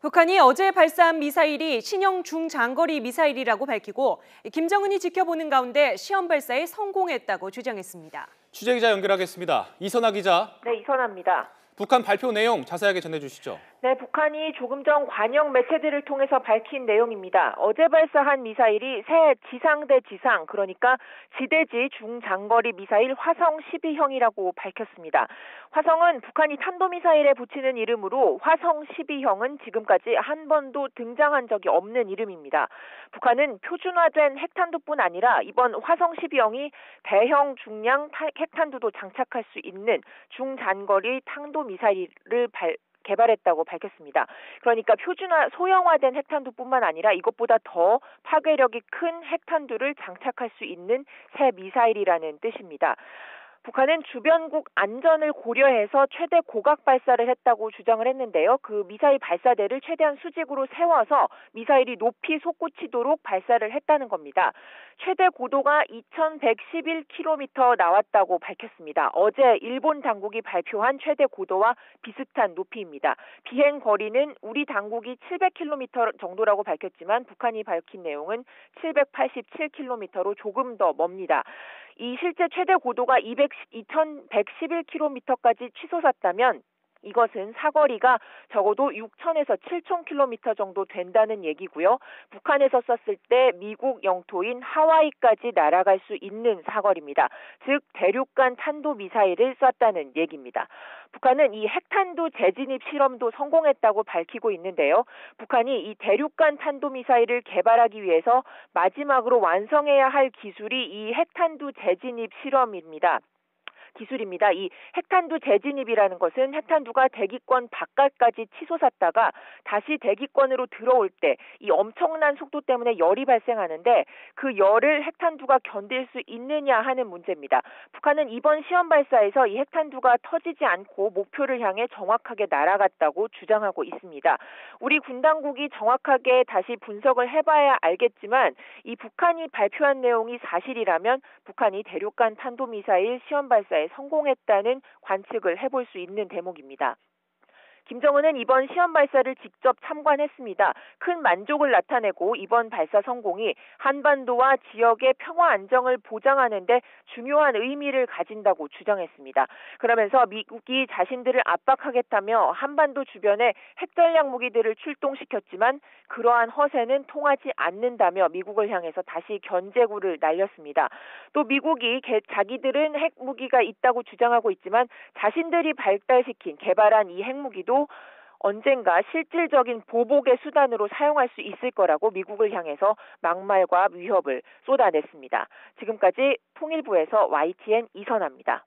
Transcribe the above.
북한이 어제 발사한 미사일이 신형 중장거리 미사일이라고 밝히고 김정은이 지켜보는 가운데 시험 발사에 성공했다고 주장했습니다. 취재 기자 연결하겠습니다. 이선아 기자. 네, 이선아입니다. 북한 발표 내용 자세하게 전해 주시죠. 네, 북한이 조금 전 관영 매체들을 통해서 밝힌 내용입니다. 어제 발사한 미사일이 새 지상 대 지상, 그러니까 지대지 중장거리 미사일 화성 12형이라고 밝혔습니다. 화성은 북한이 탄도미사일에 붙이는 이름으로 화성 12형은 지금까지 한 번도 등장한 적이 없는 이름입니다. 북한은 표준화된 핵탄두뿐 아니라 이번 화성 12형이 대형 중량 핵탄두도 장착할 수 있는 중장거리 탄도미사일을 발, 개발했다고 밝혔습니다. 그러니까 표준화 소형화된 핵탄두뿐만 아니라 이것보다 더 파괴력이 큰 핵탄두를 장착할 수 있는 새 미사일이라는 뜻입니다. 북한은 주변국 안전을 고려해서 최대 고각 발사를 했다고 주장을 했는데요. 그 미사일 발사대를 최대한 수직으로 세워서 미사일이 높이 솟구치도록 발사를 했다는 겁니다. 최대 고도가 2111km 나왔다고 밝혔습니다. 어제 일본 당국이 발표한 최대 고도와 비슷한 높이입니다. 비행 거리는 우리 당국이 700km 정도라고 밝혔지만 북한이 밝힌 내용은 787km로 조금 더 멉니다. 이 실제 최대 고도가 200, 2111km까지 치솟았다면 이것은 사거리가 적어도 6천에서 7천 킬로미터 정도 된다는 얘기고요. 북한에서 썼을 때 미국 영토인 하와이까지 날아갈 수 있는 사거리입니다. 즉 대륙간 탄도 미사일을 쐈다는 얘기입니다. 북한은 이 핵탄두 재진입 실험도 성공했다고 밝히고 있는데요. 북한이 이 대륙간 탄도 미사일을 개발하기 위해서 마지막으로 완성해야 할 기술이 이 핵탄두 재진입 실험입니다. 기술입니다. 이 핵탄두 재진입이라는 것은 핵탄두가 대기권 바깥까지 치솟았다가 다시 대기권으로 들어올 때 이 엄청난 속도 때문에 열이 발생하는데 그 열을 핵탄두가 견딜 수 있느냐 하는 문제입니다. 북한은 이번 시험 발사에서 이 핵탄두가 터지지 않고 목표를 향해 정확하게 날아갔다고 주장하고 있습니다. 우리 군 당국이 정확하게 다시 분석을 해봐야 알겠지만 이 북한이 발표한 내용이 사실이라면 북한이 대륙간 탄도미사일 시험 발사에 성공했다는 관측을 해볼 수 있는 대목입니다. 김정은은 이번 시험 발사를 직접 참관했습니다. 큰 만족을 나타내고 이번 발사 성공이 한반도와 지역의 평화 안정을 보장하는데 중요한 의미를 가진다고 주장했습니다. 그러면서 미국이 자신들을 압박하겠다며 한반도 주변에 핵전략 무기들을 출동시켰지만 그러한 허세는 통하지 않는다며 미국을 향해서 다시 견제구를 날렸습니다. 또 미국이 자기들은 핵무기가 있다고 주장하고 있지만 자신들이 발달시킨 개발한 이 핵무기도 언젠가 실질적인 보복의 수단으로 사용할 수 있을 거라고 미국을 향해서 막말과 위협을 쏟아냈습니다. 지금까지 통일부에서 YTN 이선아입니다.